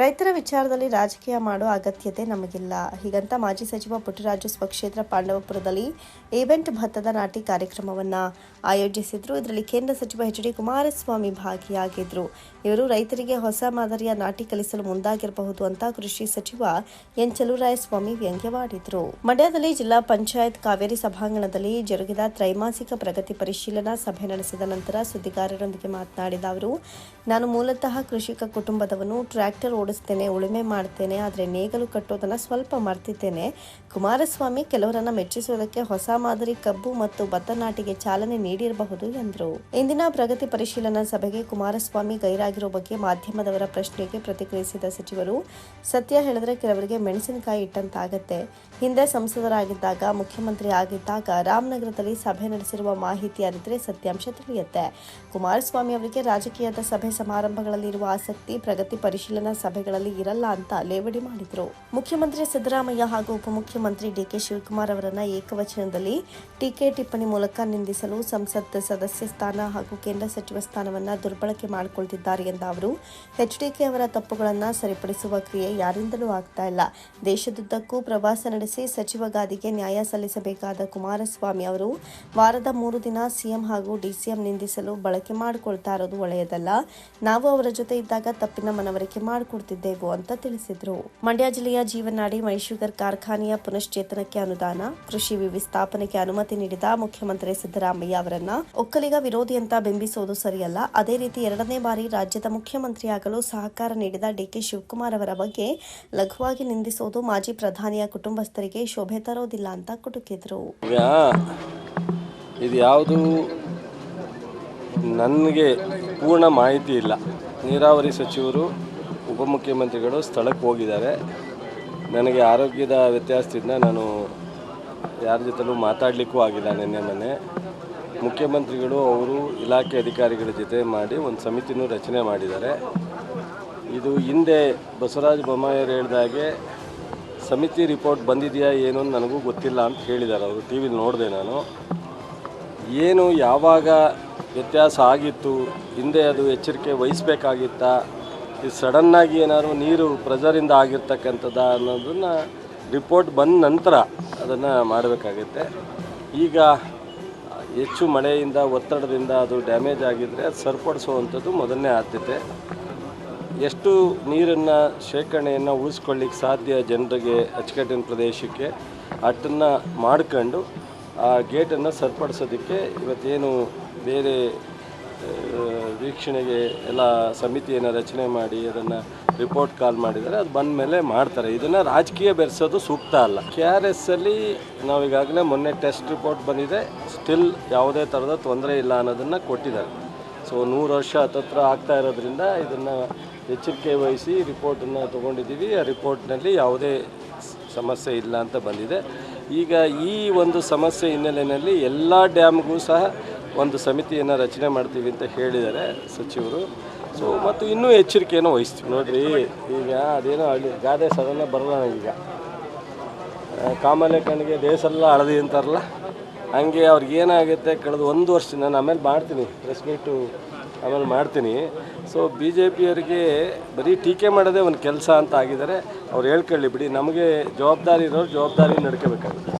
ರೈತರ ವಿಚಾರದಲ್ಲಿ ರಾಜಕೀಯ ಮಾಡೋ ಅಗತ್ಯತೆ ನಮಗಿಲ್ಲ. ಹೀಗಂತ ಮಾಜಿ ಸಚಿವ ಪುಟ್ಟರಾಜು ಸ್ವಕ್ಷೇತ್ರ ಪಾಂಡವಪುರದಲ್ಲಿ ಏವೆಂಟ್ ಭತ್ತದ ನಾಟಿ ಕಾರ್ಯಕ್ರಮವನ್ನ ಆಯೋಜಿಸಿದ್ರು. ಇದರಲ್ಲಿ ಕೇಂದ್ರ ಸಚಿವ ಎಚ್ ಡಿ ಕುಮಾರಸ್ವಾಮಿ ಭಾಗಿಯಾಗಿದ್ರು. ಇವರು ರೈತರಿಗೆ ಹೊಸ ಮಾದರಿಯ ನಾಟಿ ಕಲಿಸಲು ಮುಂದಾಗಿರಬಹುದು ಅಂತ ಕೃಷಿ ಸಚಿವ ಎನ್ ಚಲುರಾಯಸ್ವಾಮಿ ವ್ಯಂಗ್ಯವಾಡಿದ್ರು. ಮಂಡ್ಯದಲ್ಲಿ ಜಿಲ್ಲಾ ಪಂಚಾಯತ್ ಕಾವೇರಿ ಸಭಾಂಗಣದಲ್ಲಿ ಜರುಗಿದ ತ್ರೈಮಾಸಿಕ ಪ್ರಗತಿ ಪರಿಶೀಲನಾ ಸಭೆ ನಡೆಸಿದ ನಂತರ ಸುದ್ದಿಗಾರರೊಂದಿಗೆ ಮಾತನಾಡಿದ ಅವರು, ನಾನು ಮೂಲತಃ ಕೃಷಿಕ ಕುಟುಂಬದವನು, ಟ್ರ್ಯಾಕ್ಟರ್ ಓಡಿಸ್ತೇನೆ, ಉಳುಮೆ ಮಾಡ್ತೇನೆ, ಆದರೆ ನೇಗಲು ಕಟ್ಟೋದನ್ನು ಸ್ವಲ್ಪ ಮರ್ತಿದ್ದೇನೆ. ಕುಮಾರಸ್ವಾಮಿ ಕೆಲವರನ್ನ ಮೆಚ್ಚಿಸುವುದಕ್ಕೆ ಹೊಸ ಮಾದರಿ ಕಬ್ಬು ಮತ್ತು ಭತ್ತ ನಾಟಿಗೆ ಚಾಲನೆ ನೀಡಿರಬಹುದು ಎಂದರು. ಇಂದಿನ ಪ್ರಗತಿ ಪರಿಶೀಲನಾ ಸಭೆಗೆ ಕುಮಾರಸ್ವಾಮಿ ಗೈರಾಗಿರೋ ಬಗ್ಗೆ ಮಾಧ್ಯಮದವರ ಪ್ರಶ್ನೆಗೆ ಪ್ರತಿಕ್ರಿಯಿಸಿದ ಸಚಿವರು, ಸತ್ಯ ಹೇಳಿದ್ರೆ ಕೆಲವರಿಗೆ ಮೆಣಸಿನಕಾಯಿ ಇಟ್ಟಂತಾಗತ್ತೆ. ಹಿಂದೆ ಸಂಸದರಾಗಿದ್ದಾಗ, ಮುಖ್ಯಮಂತ್ರಿ ಆಗಿದ್ದಾಗ ರಾಮನಗರದಲ್ಲಿ ಸಭೆ ನಡೆಸಿರುವ ಮಾಹಿತಿ ಅರಿದ್ರೆ ಸತ್ಯಾಂಶ ತಿಳಿಯುತ್ತೆ. ಕುಮಾರಸ್ವಾಮಿ ಅವರಿಗೆ ರಾಜಕೀಯದ ಸಭೆ ಸಮಾರಂಭಗಳಲ್ಲಿ ಇರುವ ಆಸಕ್ತಿ ಪ್ರಗತಿ ಪರಿಶೀಲನಾ ಸಭೆಗಳಲ್ಲಿ ಇರಲ್ಲ ಅಂತ ಲೇವಡಿ ಮಾಡಿದ್ರು. ಮುಖ್ಯಮಂತ್ರಿ ಸಿದ್ದರಾಮಯ್ಯ ಹಾಗೂ ಉಪಮುಖ್ಯಮಂತ್ರಿ ಡಿಕೆ ಶಿವಕುಮಾರ್ ಅವರನ್ನ ಏಕವಚನದಲ್ಲಿ ಟೀಕೆ ಟಿಪ್ಪಣಿ ಮೂಲಕ ನಿಂದಿಸಲು ಸಂಸತ್ ಸದಸ್ಯ ಸ್ಥಾನ ಹಾಗೂ ಕೇಂದ್ರ ಸಚಿವ ಸ್ಥಾನವನ್ನ ದುರ್ಬಳಕೆ ಮಾಡಿಕೊಳ್ತಿದ್ದಾರೆ ಎಂದ ಅವರು ಎಚ್ಡಿಕೆ ಅವರ ತಪ್ಪುಗಳನ್ನ ಸರಿಪಡಿಸುವ ಕ್ರಿಯೆ ಯಾರಿಂದಲೂ ಆಗ್ತಾ ಇಲ್ಲ. ದೇಶದುದ್ದಕ್ಕೂ ಪ್ರವಾಸ ನಡೆಸಿ ಸಚಿವ ಗಾದಿಗೆ ನ್ಯಾಯ ಸಲ್ಲಿಸಬೇಕಾದ ಕುಮಾರಸ್ವಾಮಿ ಅವರು ವಾರದ ಮೂರು ದಿನ ಸಿಎಂ ಹಾಗೂ ಡಿಸಿಎಂ ನಿಂದಿಸಲು ಬಳಕೆ ಮಾಡಿಕೊಳ್ತಾ ಇರೋದು ಒಳ್ಳೆಯದಲ್ಲ. ನಾವು ಅವರ ಜೊತೆ ಇದ್ದಾಗ ತಪ್ಪಿನ ಮನವರಿಕೆ ಮಾಡಿಕೊಡ್ತಿದ್ದೆವು ಅಂತ ತಿಳಿಸಿದ್ರು. ಮಂಡ್ಯ ಜಿಲ್ಲೆಯ ಜೀವನಾಡಿ ಮೈಶುಗರ್ ಕಾರ್ಖಾನೆಯ ಪುನಶ್ಚೇತನಕ್ಕೆ ಅನುದಾನ, ಕೃಷಿ ವಿವಿಸ್ಥಾಪನೆಗೆ ಅನುಮತಿ ನೀಡಿದ ಮುಖ್ಯಮಂತ್ರಿ ಸಿದ್ದರಾಮಯ್ಯ ಅವರನ್ನ ಒಕ್ಕಲಿಗ ವಿರೋಧಿ ಅಂತ ಬಿಂಬಿಸುವುದು ಸರಿಯಲ್ಲ. ಅದೇ ರೀತಿ ಎರಡನೇ ಬಾರಿ ರಾಜ್ಯದ ಮುಖ್ಯಮಂತ್ರಿಯಾಗಲು ಸಹಕಾರ ನೀಡಿದ ಡಿಕೆ ಶಿವಕುಮಾರ್ ಅವರ ಬಗ್ಗೆ ಲಘುವಾಗಿ ನಿಂದಿಸುವುದು ಮಾಜಿ ಪ್ರಧಾನಿಯ ಕುಟುಂಬಸ್ಥರಿಗೆ ಶೋಭೆ ತರೋದಿಲ್ಲ ಅಂತ ಕುಟುಕಿದ್ರು. ಇದು ಯಾವುದು ನನಗೆ ಪೂರ್ಣ ಮಾಹಿತಿ ಇಲ್ಲ. ನೀರಾವರಿ ಸಚಿವರು ಉಪಮುಖ್ಯಮಂತ್ರಿಗಳು ಸ್ಥಳಕ್ಕೆ ಹೋಗಿದ್ದಾರೆ. ನನಗೆ ಆರೋಗ್ಯದ ವ್ಯತ್ಯಾಸದಿಂದ ನಾನು ಯಾರ ಜೊತೆಲೂ ಮಾತಾಡಲಿಕ್ಕೂ ಆಗಿಲ್ಲ ನಿನ್ನೆ ಮೊನ್ನೆ. ಮುಖ್ಯಮಂತ್ರಿಗಳು ಅವರು ಇಲಾಖೆ ಅಧಿಕಾರಿಗಳ ಜೊತೆ ಮಾಡಿ ಒಂದು ಸಮಿತಿನೂ ರಚನೆ ಮಾಡಿದ್ದಾರೆ. ಇದು ಹಿಂದೆ ಬಸವರಾಜ ಬೊಮ್ಮಾಯಿಯವರು ಹೇಳಿದಾಗೆ ಸಮಿತಿ ರಿಪೋರ್ಟ್ ಬಂದಿದೆಯಾ ಏನು ನನಗೂ ಗೊತ್ತಿಲ್ಲ ಅಂತ ಹೇಳಿದ್ದಾರೆ ಅವರು. ಟಿ ವಿಲಿ ನೋಡಿದೆ ನಾನು. ಏನು ಯಾವಾಗ ವ್ಯತ್ಯಾಸ ಆಗಿತ್ತು, ಹಿಂದೆ ಅದು ಎಚ್ಚರಿಕೆ ವಹಿಸ್ಬೇಕಾಗಿತ್ತಾ ಇದು ಸಡನ್ನಾಗಿ ಏನಾದ್ರು ನೀರು ಪ್ರೆಜರಿಂದ ಆಗಿರ್ತಕ್ಕಂಥದ್ದು ಅನ್ನೋದನ್ನು ರಿಪೋರ್ಟ್ ಬಂದ ನಂತರ ಅದನ್ನು ಮಾಡಬೇಕಾಗುತ್ತೆ. ಈಗ ಹೆಚ್ಚು ಮಳೆಯಿಂದ, ಒತ್ತಡದಿಂದ ಅದು ಡ್ಯಾಮೇಜ್ ಆಗಿದ್ದರೆ ಅದು ಸರಿಪಡಿಸುವಂಥದ್ದು ಮೊದಲನೇ ಆದ್ಯತೆ. ಎಷ್ಟು ನೀರನ್ನು ಶೇಖರಣೆಯನ್ನು ಉಳಿಸ್ಕೊಳ್ಳಿಕ್ಕೆ ಸಾಧ್ಯ ಜನರಿಗೆ ಅಚ್ಚುಕಟ್ಟಿನ ಪ್ರದೇಶಕ್ಕೆ, ಅಟ್ಟನ್ನು ಮಾಡ್ಕೊಂಡು ಆ ಗೇಟನ್ನು ಸರಿಪಡಿಸೋದಕ್ಕೆ ಇವತ್ತೇನು ಬೇರೆ ವೀಕ್ಷಣೆಗೆ ಎಲ್ಲ ಸಮಿತಿಯನ್ನು ರಚನೆ ಮಾಡಿ ಅದನ್ನು ರಿಪೋರ್ಟ್ ಕಾಲ್ ಮಾಡಿದರೆ ಅದು ಬಂದ ಮೇಲೆ ಮಾಡ್ತಾರೆ. ಇದನ್ನು ರಾಜಕೀಯ ಬೆರೆಸೋದು ಸೂಕ್ತ ಅಲ್ಲ. ಕೆ ಆರ್ ಎಸ್ಸಲ್ಲಿ ಅಲ್ಲಿ ನಾವು ಮೊನ್ನೆ ಟೆಸ್ಟ್ ರಿಪೋರ್ಟ್ ಬಂದಿದೆ. ಸ್ಟಿಲ್ ಯಾವುದೇ ಥರದ ತೊಂದರೆ ಇಲ್ಲ ಅನ್ನೋದನ್ನು ಕೊಟ್ಟಿದ್ದಾರೆ. ಸೊ ನೂರು ವರ್ಷ ಹತ್ತತ್ರ ಆಗ್ತಾ ಇರೋದ್ರಿಂದ ಇದನ್ನು ಎಚ್ಚರಿಕೆ ವಹಿಸಿ ರಿಪೋರ್ಟನ್ನು ತೊಗೊಂಡಿದ್ದೀವಿ. ಆ ರಿಪೋರ್ಟ್ನಲ್ಲಿ ಯಾವುದೇ ಸಮಸ್ಯೆ ಇಲ್ಲ ಅಂತ ಬಂದಿದೆ. ಈಗ ಈ ಒಂದು ಸಮಸ್ಯೆ ಹಿನ್ನೆಲೆಯಲ್ಲಿ ಎಲ್ಲ ಡ್ಯಾಮ್ಗೂ ಸಹ ಒಂದು ಸಮಿತಿಯನ್ನು ರಚನೆ ಮಾಡ್ತೀವಿ ಅಂತ ಹೇಳಿದ್ದಾರೆ ಸಚಿವರು. ಸೊ ಮತ್ತು ಇನ್ನೂ ಎಚ್ಚರಿಕೆಯನ್ನು ವಹಿಸ್ತೀವಿ. ನೋಡಿರಿ, ಈಗ ಅದೇನೋ ಹಳ್ಳಿ, ಗಾದೆ ಸದನ ಬರಲ್ಲ ಈಗ ಕಾಮಾಲೆ ಕಣ್ಣಿಗೆ ದೇಶೆಲ್ಲ ಹಳದಿ ಅಂತಾರಲ್ಲ, ಹಂಗೆ ಅವ್ರಿಗೆ ಏನಾಗುತ್ತೆ ಕಳೆದ ಒಂದು ವರ್ಷ ನಾನು ಆಮೇಲೆ ಮಾಡ್ತೀನಿ ಪ್ರೆಸ್ ಮೀಟು ಆಮೇಲೆ ಮಾಡ್ತೀನಿ. ಸೊ ಬಿ ಜೆ ಪಿಯವರಿಗೆ ಬರೀ ಟೀಕೆ ಮಾಡೋದೇ ಒಂದು ಕೆಲಸ ಅಂತ ಆಗಿದ್ದಾರೆ. ಅವ್ರು ಹೇಳ್ಕೊಳ್ಳಿ ಬಿಡಿ, ನಮಗೆ ಜವಾಬ್ದಾರಿ ಇರೋರು ಜವಾಬ್ದಾರಿ ನಡ್ಕೋಬೇಕಾಗುತ್ತೆ.